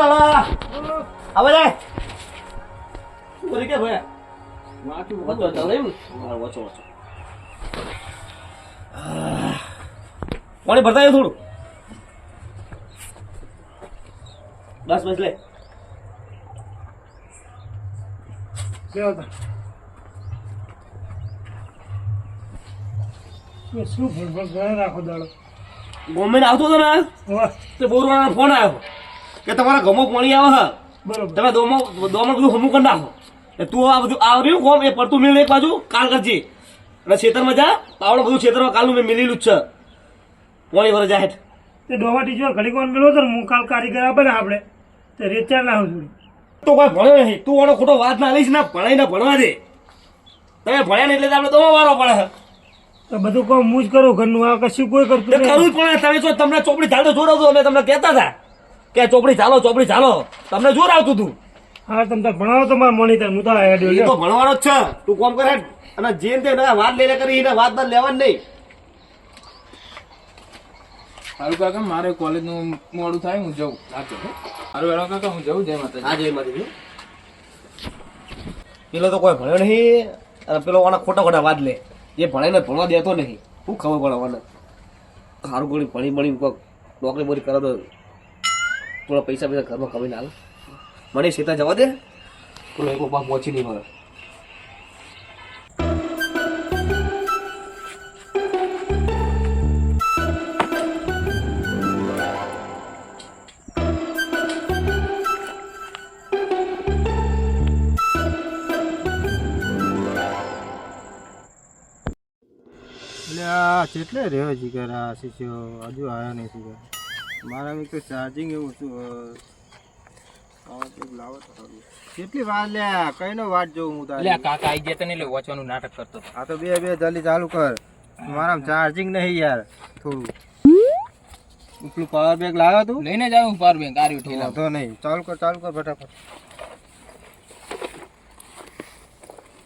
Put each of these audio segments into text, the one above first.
લાલા આવો રે કરી કે ભાઈ? માથું વચો. ચાલે એમ. વચો વચો. પાણી ભરતા થોડું. બસ બસ લે. શું ભૂલ રાખો દાડો? ગવર્મેન્ટ આવતો હતો ને તે બોરવાળાનો ફોન આવ્યો કે તમારા ગમો પાણી આવે હા. બરોબર. તમે દોમો બધું હમું કરી નાખો. એટલે તું આ બધું આવ્યું કોમ એ પડતું મિલ એક બાજુ કાલ કરજે. અને ખેતરમાં જા પાવડો બધું ખેતરમાં કાલનું મેં મિલેલું જ છે. પોણી વર જાહેર. તે ડોવા ટીચર ઘડી વાર મેળવો તો હું કાલ કારીગર આપે ને આપણે તે રેચાર લાવું છું તો કોઈ ભણ્યો નહીં. તું આનો ખોટો વાત ના લઈશ ના ભણાઈ ના ભણવા દે. તમે ભણ્યા નહીં એટલે તો આપણે દોમો વારો પડે. તો બધું કામ હું જ કરું ઘરનું આ કશું કોઈ કરતું કરું પડે. તમે જો તમને ચોપડી ધાડો જોડો આવતું અમે તમને કહેતા હતા. કે ચોપડી ચાલો ચોપડી ચાલો. તમને જોર આવતું હતું. હા તમે ભણાવો તો મારા મોનિટર હું તો એ તો ભણવાનો જ છે. તું કોમ કરે અને જે તે વાત લઈને કરી એને વાત બાદ લેવાની નહીં. હારું કાકા મારે કોલેજનું મોડું થાય હું જઉં. સાચું હારું હેડો કાકા હું જઉં. જય માતા હા જય માતાજી. પેલો તો કોઈ ભણ્યો નહીં. અને પેલો આના ખોટા ખોટા વાત લે. એ ભણાઈને ભણવા દેતો નહીં. શું ખબર પડે મને સારું ગણી ભણી ભણી કોઈક નોકરી બોકરી કરે તો થોડા પૈસા પૈસા ઘરમાં કમાઈને હાલ. મને સીતા જવા દે. પેલો એક પાક પહોંચી નહીં મળે. એટલે આ કેટલે રહ્યો જીગર આ શિષ્યો? હજુ આવ્યો નહીં જીગર મારા તો ચાર્જિંગ એવું શું તો. કેટલી વાર લે કઈનો વાત જોઉં હું તારી? આ કાકા આઈ ગયા તને એટલે વાંચવાનું નાટક કરતો આ તો બે બે જલ્દી ચાલુ કર. મારા ચાર્જિંગ નહીં યાર થોડું. ઉપલું પાવર બેગ લાવ્યો તું? લઈને જાવ હું પાર બેંક આર્યું ઠેલા વાંધો નહીં. ચાલુ કર ચાલુ કર ફટાફટ.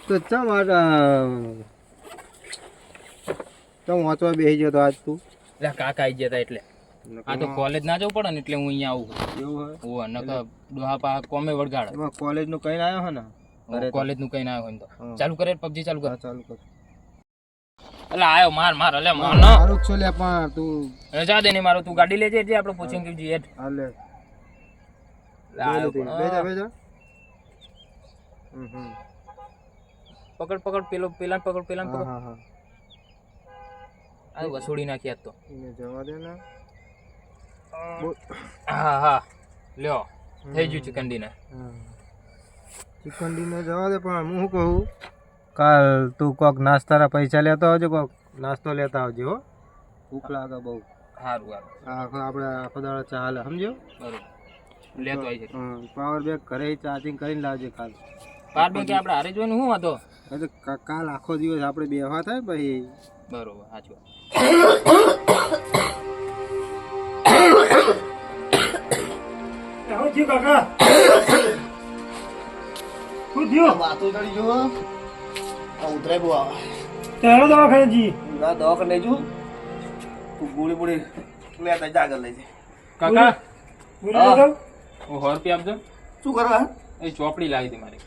તો ચમ ચમ વાંચવા બેસી ગયો તો આજ તું? કાકા આઈ ગયા તા એટલે. આ તો કોલેજ ના જવું પડે ને એટલે હું અહીંયા આવું. એવું હોય? નકર દોહા પા કોમે વળગાડે. એમાં કોલેજનું કઈ આવ્યો હે ને? કોલેજનું કઈ ના આવ્યો હોય તો. ચાલુ કરે પબજી ચાલુ કર. ચાલુ કર. એટલે આયો માર માર અલે માર ન સારું છો લે પણ તું રજા દે ને મારો તું ગાડી લેજે જે આપણે પૂછીને કે જી હેઠ હાલે બેજા બેજા હમ પકડ પકડ પેલો પેલા પકડ પેલા પકડ. હા હા. આ વસૂડી નાખી તો. જવા દે ને. હા હા. લ્યો. થઈ ગયું ચિકન ડિનર ચિકન ડિનર જવા દે પણ હું શું કહું? કાલ તું કોક નાસ્તાના પૈસા લેતો આવજો કોક નાસ્તો લેતા આવજો હો. ભૂખ લાગે બહુ. સારું સારું આખો આપણે આખો દાડો ચાલે સમજો બરોબર. લેતો આવી છે પાવર બેગ ઘરે ચાર્જિંગ કરીને લાવજે કાલ. પાવર બે આપણે હારે જોઈને શું હતો એટલે કાલ આખો દિવસ આપણે બેહવા થાય પછી. બરોબર સાચું થયું કાકા? શું થયું? વાતો ચડી જો. આ ઉતરાય બહુ આવે. હેડો દવાખાને જી ના દવાખાને લઈ જુ તું ગોળી બોળી લેતા લઈ જાય કાકા? બોલો તો હું. હોર પી આપજો. શું કરવા એ ચોપડી લાવી હતી મારી.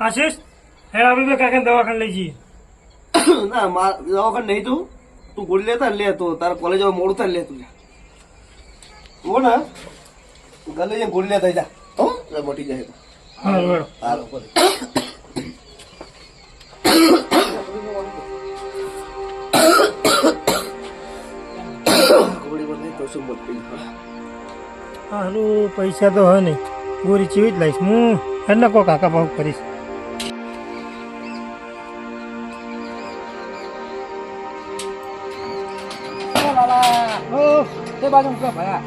આશીષ હે આપણે બે કાકાને દવાખાને લઈ જઈએ? ના માર દવાખાને નહીં તું તું ગોળી લેતા લે તો તારા કોલેજ મોડું થાય લે તું લે હો ને ગલે જે ગોળી લેતા જા. હો? એટલે મટી જાય હાલો હા હાલો હાલું પૈસા તો હોય નહીં. ગોરી ચીવી જ લઈશ. હું એને કો કાકા ભાવ કરીશ. તે બાજુ ભયા.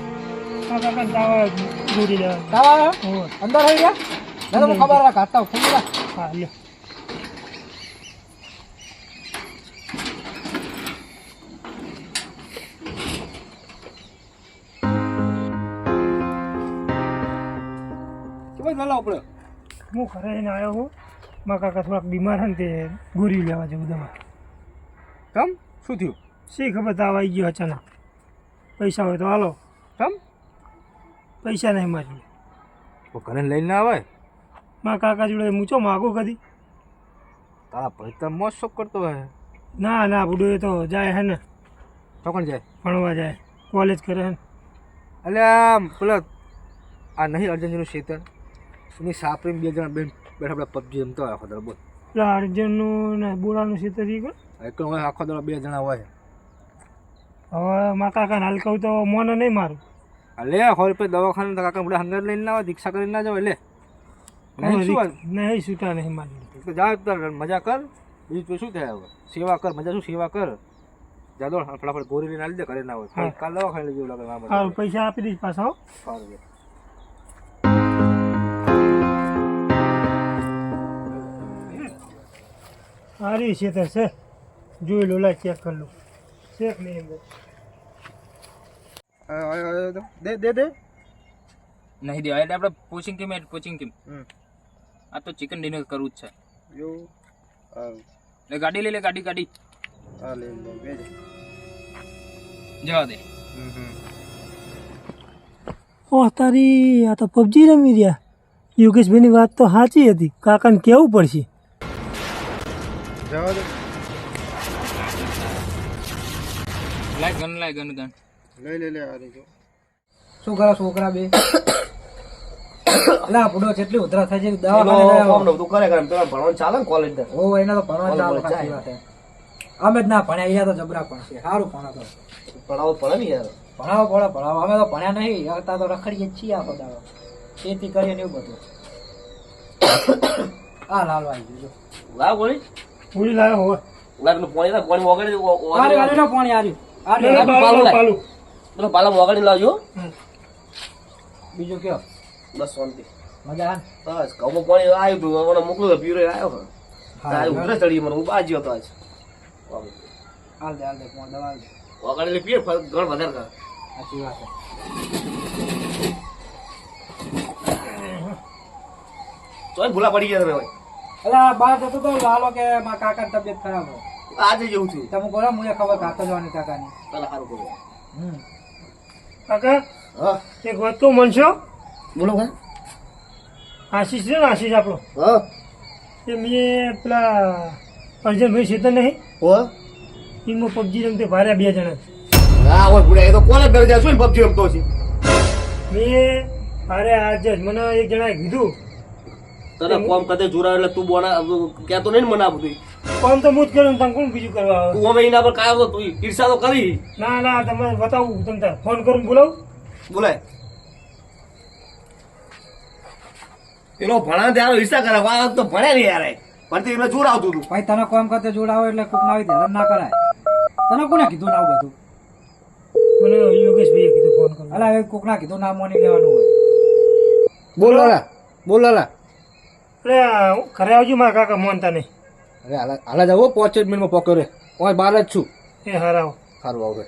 આ કાકાને દાવા ગોરી લેવા દાવા હોવે. અંદર આવી ગયા ના તો ખબર રાખ હાથતા ફૂલી રાખ હા લ્યો હું ઘરે જઈને આવ્યો હું મારા કાકા થોડાક બીમાર છે ને તે ગોરી લેવા જવું દવા કેમ? શું થયું? શી ખબર તાવ આવી ગયો અચાનક? પૈસા હોય તો હાલો. કેમ? પૈસા નહીં મારી ઘરે લઈને ના આવે મારા કાકા જોડે હું ચો માગું કદી? તારા ભાઈ તો મોજ શોખ કરતો હોય. ના ના બુડો એ તો જાય હે ને. કોણ જાય? ભણવા જાય. કોલેજ કરે હે એટલે આમ પેલા આ નહીં અર્જનજીનું શેતર? એની સાપરીને બે જણા બેન બેઠા આપણે પબજી રમતો હોય આખો દાડો બોલ. પેલા અર્જુનનું ને બોળાનું ઈ કર એક હોય આખો દાડો બે જણા હોય. હવે મારા કાકાને હાલ કહું તો મોને નહીં મારું. આ લે સો રૂપિયા દવાખાને તો કાકા બધા હંગર લઈને ના આવે દીક્ષા કરીને ના જાવ લે. નહીં સુતા નહીં છૂટા નહીં મારી તો જા તાર મજા કર. બીજું તો શું થાય હવે? સેવા કર મજા શું સેવા કર? જાદો ફટાફટ ગોરી લઈને આલી દે કરે ના હોય. કાલ દવાખાને લઈ જવું લાગે પૈસા આપી દઈશ પાછા સારું સારી છે તે છે. જોઈ લો લા ચેક કરી લો. ચેક નહીં એમ આયો, આયો, આયો તો. દે દે દે. નહીં દેવા. એટલે આપણે પોચિંગ કેમ પોચિંગ કેમ? હમ. આ તો ચિકન ડિનર કરવું જ છે. લે. ગાડી લઈ લે ગાડી ગાડી. હા લે લે બેજો. જવા દે. ઓહ તારી આ તો પબજી રમી રહ્યા. યોગેશભાઈની વાત તો સાચી હતી. કાકાને કેવું પડશે? જવા દે. લાય ગન લાય ગન ગન. લઈ લે લે આ રીજો શું કરો છોકરા બે? લા પુડો કેટલી ઉધરા થાય છે દવાખાને ફોર્મ ને બધું કરે કરે પેલા ભણવાનું ચાલે ને કોલેજ ઓ એને તો ભણવા ચાલે સાચી વાત છે. અમે જ ના ભણ્યા અહીંયા તો જબરા પણ છે. સારું ભણો તો. ભણાવો પડે ને યાર. ભણાવો પડે ભણાવો. અમે તો ભણ્યા નહીં અત્યારે તો રખડીએ જ છીએ આખો દાડો ખેતી કરીએ ને એવું બધું. આ લાલ આવી ગયો લાવ ગોળી. પૂરી લાવ્યો હોય લાગનું પાણી ના પાણી વગાડી આરે આરે પાણી આરે ના, પાલું. પાલું. પેલો વગાડી લાવજો બીજું કયો? બસ શાંતિ. મજા? બસ ઘઉંમાં પાણી આવ્યું મને મોકલું તો પીરો આવ્યો. હા, તારે ઉધરે ચડી મને હું બાજ્યો હતો આજ. હાલ દે હાલ દે પોણ દવા વગાડેલી પીએ ઘણ વધારે કર. સાચી વાત તોય ભૂલા પડી ગયા તમે ભાઈ આ બહાર જતો તો લાલો કે મારા કાકાની તબિયત ખરાબ હોય. આજે જેવું થયું તમે બોલો મને ખબર કાકા જવાની કાકાની. પેલા સારું કર્યું હમ. કાકા હા. એક વાત તો મનશો બોલો કા આશીષ છે ને આશીષ આપણો. હા. એ મેં પેલા અર્જનભાઈ તો નહીં? હો. એમાં પબજી રમતે ભાર્યા બે જણા હા હોય ભૂલા એ તો કોલેજ ઘરે જાય શું ને પબજી રમતો છે મેં અરે આજે મને એક જણાએ કીધું. તને કોમ કદે જોરા એટલે તું બોના કહેતો નહીં ને મને આ બધું કામ તો મુજ કર્યું કરું તમે કોણ બીજું કરવા આવે? તું અમે એના પર કાયો તો તું ઈર્ષા તો કરી. ના ના તમે બતાવું તમને ફોન કરું બોલાવું? બોલાય. પેલો ભણા ત્યારે ઈર્ષા કરે વાત તો ભણે નહીં યાર ભણતી એમને જોર આવતું હતું ભાઈ તને કોમ કરતે જોડાવો એટલે કોક ના આવી હેરાન ના કરાય. તને કોને કીધું ના આવું બધું? મને યોગેશભાઈએ કીધું ફોન કરો અલા એ કોક ના કીધું ના મોની લેવાનું હોય. બોલો બોલો બોલ અરે ઘરે આવજો મારા કાકા મોનતા નહીં અરે હાલા હાલા જાવ પાંચ જ મિનિટમાં પકડો રે હું બહાર જ છું. એ હારાઓ સારું આવું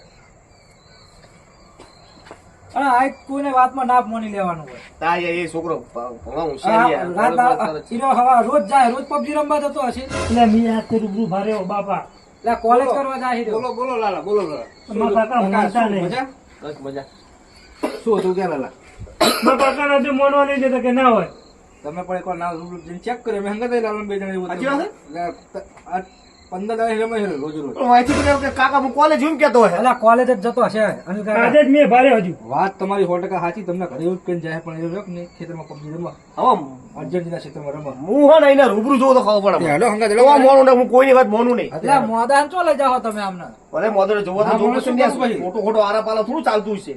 અરે આ કોઈને વાતમાં ના મોની લેવાનું હોય. તા એ છોકરો ભણવા હોશિયાર યાર. રાત વાત દાડા- કરે છે. ઈનો હવા રોજ જાય રોજ પબજી રમવા જતો હશે. એટલે મેં આ તે રૂબરૂ ભાર્યો બાપા. એટલે કોલેજ કરવા જાય બોલો બોલો લાલા બોલો લાલા. મારા કાકા મોનતા નહીં મજા? બસ મજા. શું હતું કે લાલા? મારા કાકાના બે મોનવા નહીં દેતા કે ના હોય. તમે પણ એકવાર નામ રૂબરૂ જઈને ચેક કર્યો મેં હંગા લાલા બે જણા એવું એટલે પંદર દાડા રમે છે રોજ રોજ. માહિતી કે કાકા હું કોલેજ એમ કેતો હોય? એટલે કોલેજ જ જતો હશે. આજે જ મેં ભાર્યો હજુ. વાત તમારી સો ટકા સાચી તમને ઘરે એવું કરીને જાય પણ એ ને ખેતરમાં પબજી રમવા? હવે. અર્જન્ટીના ક્ષેત્રમાં રમવા. હું હા ને રૂબરૂ જોઉં તો ખબર પડે. હેલો હંગા તો મોનું ને હું કોઈની વાત મોનું નહીં. એટલે મોદાન ચો લઈ જાઓ તમે આમને? ભલે મોદરે જોવો તો જોવો શું ત્યાં કરું પછી? ખોટો ખોટો આરા પાલા થોડું ચાલતું છે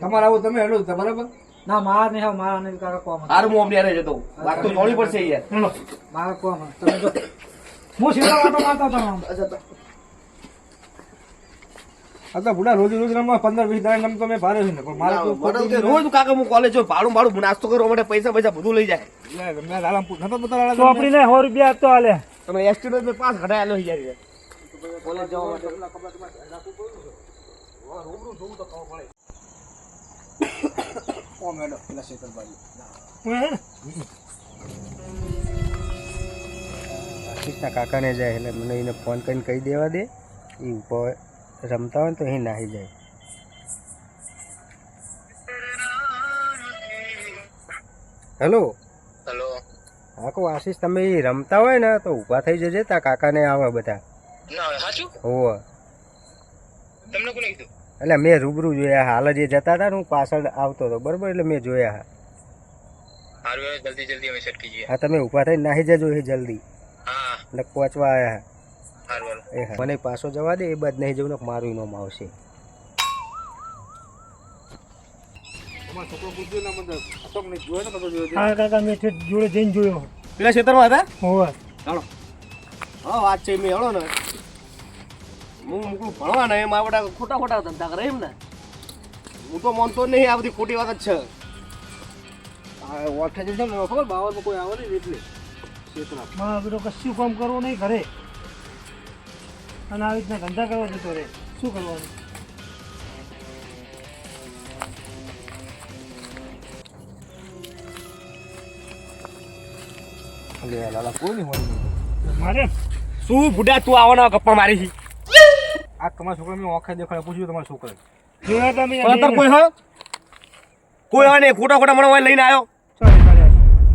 તમારે આવું તમે હેલો બરાબર? ના માર નહીં હવે મારા અનિલ કાકા કોમ હારું હું અમને હારે જતો વાત તો જોડી પડશે યાર મારા કોમ તમે જો હું સીધા વાતો મારતા હતો આમ. બુડા રોજ રોજ રમવા પંદર વીસ દાડા રમતો મેં ભારે ને પણ મારે તો રોજ કાકા હું કોલેજ ભાડું ભાડું નાસ્તો કરવા માટે પૈસા પૈસા બધું લઈ જાય. એટલે મેં લાલા નતો ને સો રૂપિયા આપતો હાલે. તમે એસટી મેં પાસ ઘટાડેલો યાર. કોલેજ જવા માટે. પેલા શેતરભાઈ હું હે ને આશીષના કાકાને જાય એટલે મને એને ફોન કરીને કહી દેવા દે એ ઉપર રમતા હોય ને તો અહીં નાહી જાય હેલો હેલો હા કહું આશીષ તમે એ રમતા હોય ને તો ઊભા થઈ જજે તા કાકાને આવે બધા ના સાચું હોવ તમને કોને કીધું એટલે મેં રૂબરૂ જોયા હાલ જ એ જતા હતા ને હું પાછળ આવતો હતો બરોબર? એટલે મેં જોયા હા. જલ્દી જલ્દી અમે સેટ કીજીએ હા તમે ઊભા થઈને નાહી જજો એ જલ્દી. હા. એટલે પહોંચવા આવ્યા એ હા. મને પાછો જવા દે એ બાદ નહીં જવું ને મારું નામ આવશે. હા કાકા મેં જોડે જઈને જોયો. પેલા ખેતરમાં હતા? હોવે. ચાલો. હા વાત છે મેં હળો ને. હું મૂકું ભણવા ને એ મારા બધા ખોટા ખોટા ધંધા કરે એમ ને. હું તો માનતો નહીં આ બધી ખોટી વાત જ છે. ઓઠે છે ને ખબર બાવરમાં કોઈ આવે નહીં એટલે. મારા બેટો કશું કામ કરવું નહીં ઘરે. અને આવી રીતના ધંધા કરવા જતો રે શું કરવાનું? મારે? શું બુડા તું આવવાના ગપ્પા મારી છે આ તમારા છોકરા મેં ઓખે દેખાડે પૂછ્યું તમારા છોકરા જોયા તમે પણ કોઈ હા? કોઈ હા નહીં. ખોટા ખોટા મને લઈને આવ્યો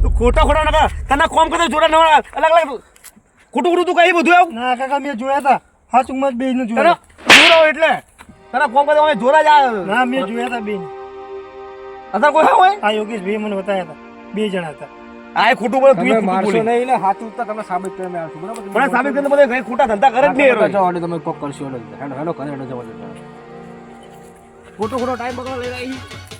તું ખોટા ખોટા ના તને કોમ કરતો જોડા નવા અલગ અલગ. ખોટું ખોટું તું કઈ બધું આવું. ના કાકા મેં જોયા હતા. હા ચુમ્મા બે ને તને જોયા જોરા એટલે. તને કોમ કરતો અમે જોડા જ ના મેં જોયા હતા બેન. અત્યારે કોઈ હા હોય આ યોગેશ ભાઈ મને બતાવ્યા હતા. બે જણા હતા. આ એ ખોટું બોલે તું મારશો નહીં ને હાથ ઉઠતા તમે સાબિત કરીને આવશો બરાબર પણ સાબિત કરીને બધે કઈ ખોટા ધંધા કરે જ નહીં એ જાવ તમે કોક કરશો હેલો હેલો કરે હેલો જવા દેતા ખોટો ખોટો ટાઈમ બગાડ લઈ આવી